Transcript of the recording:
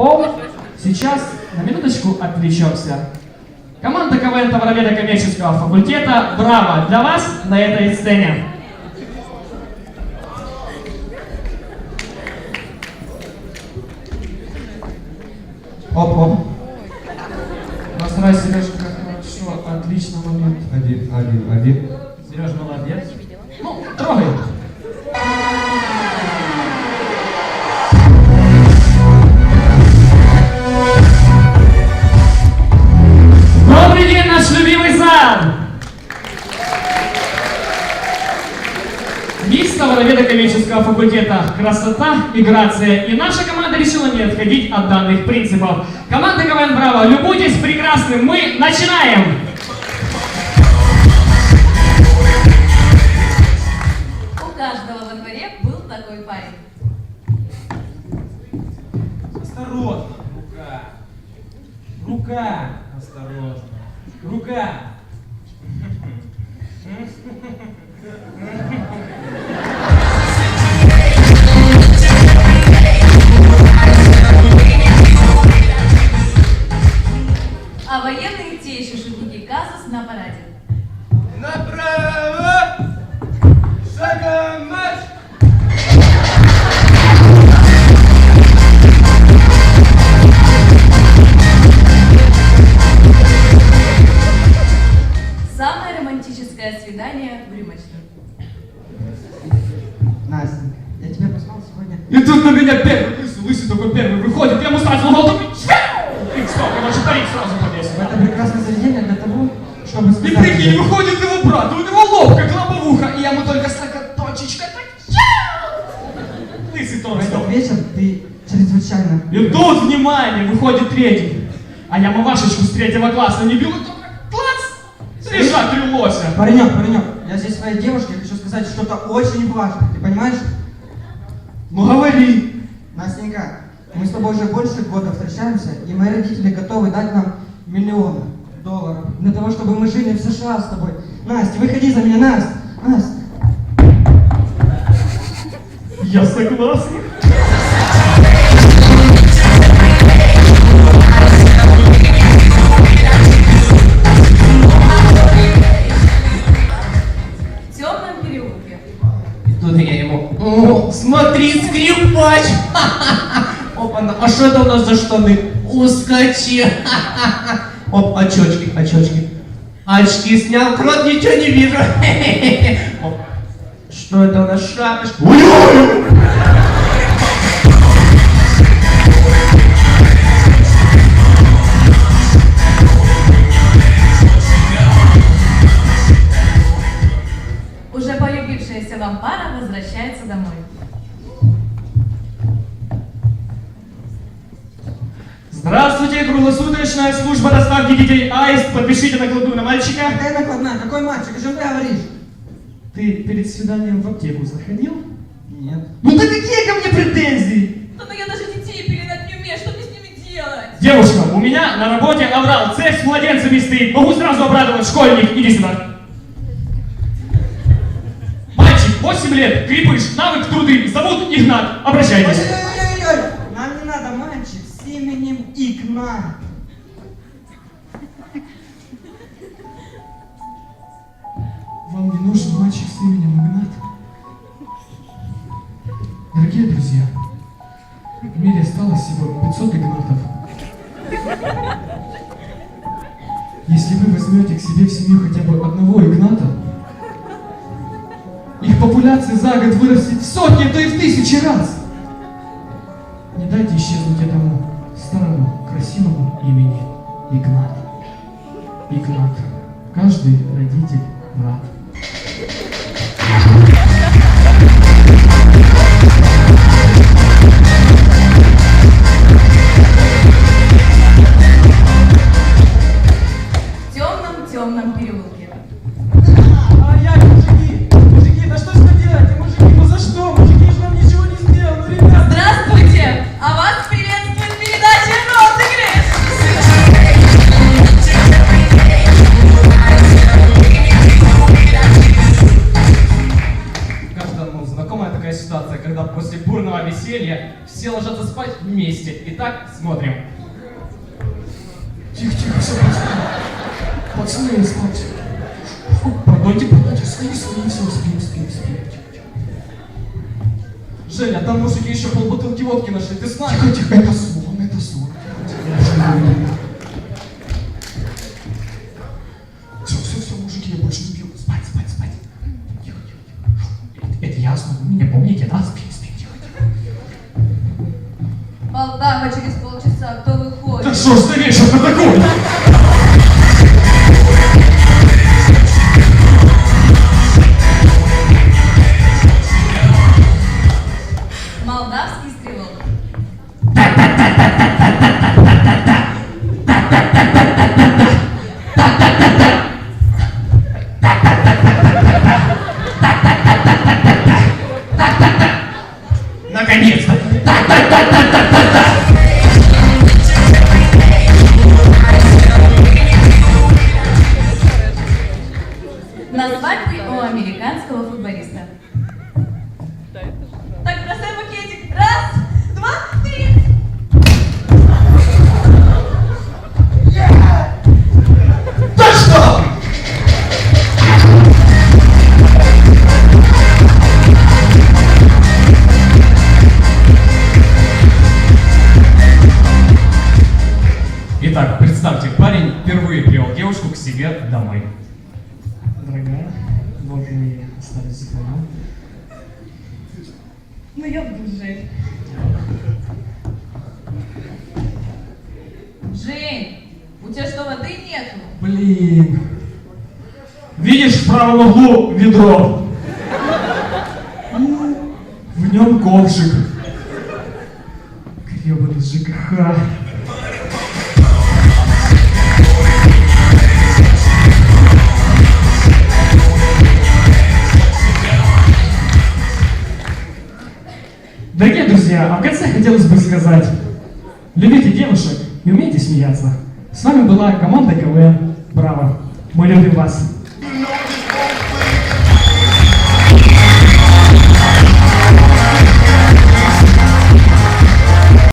пол. Сейчас на минуточку отвлечемся. Команда КВН Товароведа коммерческого факультета «Браво!» для вас на этой сцене. Оп-оп. Настрой, Сережка, хорошо, отлично момент. Один, один, один. Сереж, молодец. Ну, трогай. Коммерческого факультета «Красота и грация» и наша команда решила не отходить от данных принципов. Команда КВН «Браво», любуйтесь прекрасным, мы начинаем! У каждого во дворе был такой парень. Осторожно, рука. Рука. Осторожно. Рука. А Самое романтическое свидание в рюмочной. Настенька, я тебя позвал сегодня. И тут на меня первый лысый, лысый такой первый выходит, я ему сразу в голову и все, короче, парик сразу повесил. Это прекрасное заведение для того, чтобы И сказать... прикинь, тебе- выходит его брат, у него лоб, как лобовуха, и я ему только с точечкой так Лысый В тон этот стоп. вечер ты чрезвычайно... И тут, внимание, выходит третий. А я мамашечку с третьего класса не бил, класс, лежат три лося. Паренек, паренек, я здесь своей девушке хочу сказать что-то очень важное, ты понимаешь? Ну говори. Настенька, мы с тобой уже больше года встречаемся, и мои родители готовы дать нам миллионы долларов для того, чтобы мы жили в США с тобой. Настя, выходи за меня, Настя! Настя! Я согласен. Скрипач! Опа, а что это у нас за штаны? Ускочи! Оп, очечки, очечки. Очки снял, крот, ничего не вижу. Оп. Что это у нас шапочка? Здравствуйте, круглосуточная служба доставки детей Аист. Подпишите накладную на мальчика. Какая накладная? Какой мальчик? О чем ты говоришь? Ты перед свиданием в аптеку заходил? Нет. Ну да какие ко мне претензии? Да ну я даже детей пеленать не умею, что мне с ними делать? Девушка, у меня на работе аврал, цех с младенцами стоит. Могу сразу обрадовать школьник. Иди сюда. Мальчик, 8 лет, крепыш, навык труды. Зовут Игнат. Обращайтесь. Мальчик с именем Игнат. Вам не нужен мальчик с именем Игнат? Дорогие друзья, в мире осталось всего 500 Игнатов. Если вы возьмете к себе в семью хотя бы одного Игната, их популяция за год вырастет в сотни, а то и в тысячи раз. Дайте исчезнуть этому старому, красивому имени Игнат. Игнат. Каждый родитель брат. каждому знакомая такая ситуация, когда после бурного веселья все ложатся спать вместе. Итак, смотрим. Тихо, тихо, все, пацаны. Пацаны, спать. Пардоньте, подача, свои, свои, все, спим, спим, спим. Женя, там мужики еще полбутылки водки нашли, ты знаешь? Тихо, тихо, это сон, это сон. Ясно, вы меня помните, да? Спим, спим, тихо. Полтава через полчаса, кто Да выходит? что ж за вечер-то такой? Молдавский На свадьбе у американского футболиста. Девушку к себе домой. Дорогая, вот мы остались вдвоем. Ну, я буду Жень. Жень, у тебя что, воды нету? Блин. Видишь в правом углу ведро? В нем ковшик. Гребаный ЖКХ. Конце хотелось бы сказать, любите девушек и умейте смеяться. С вами была команда КВН. Браво! Мы любим вас!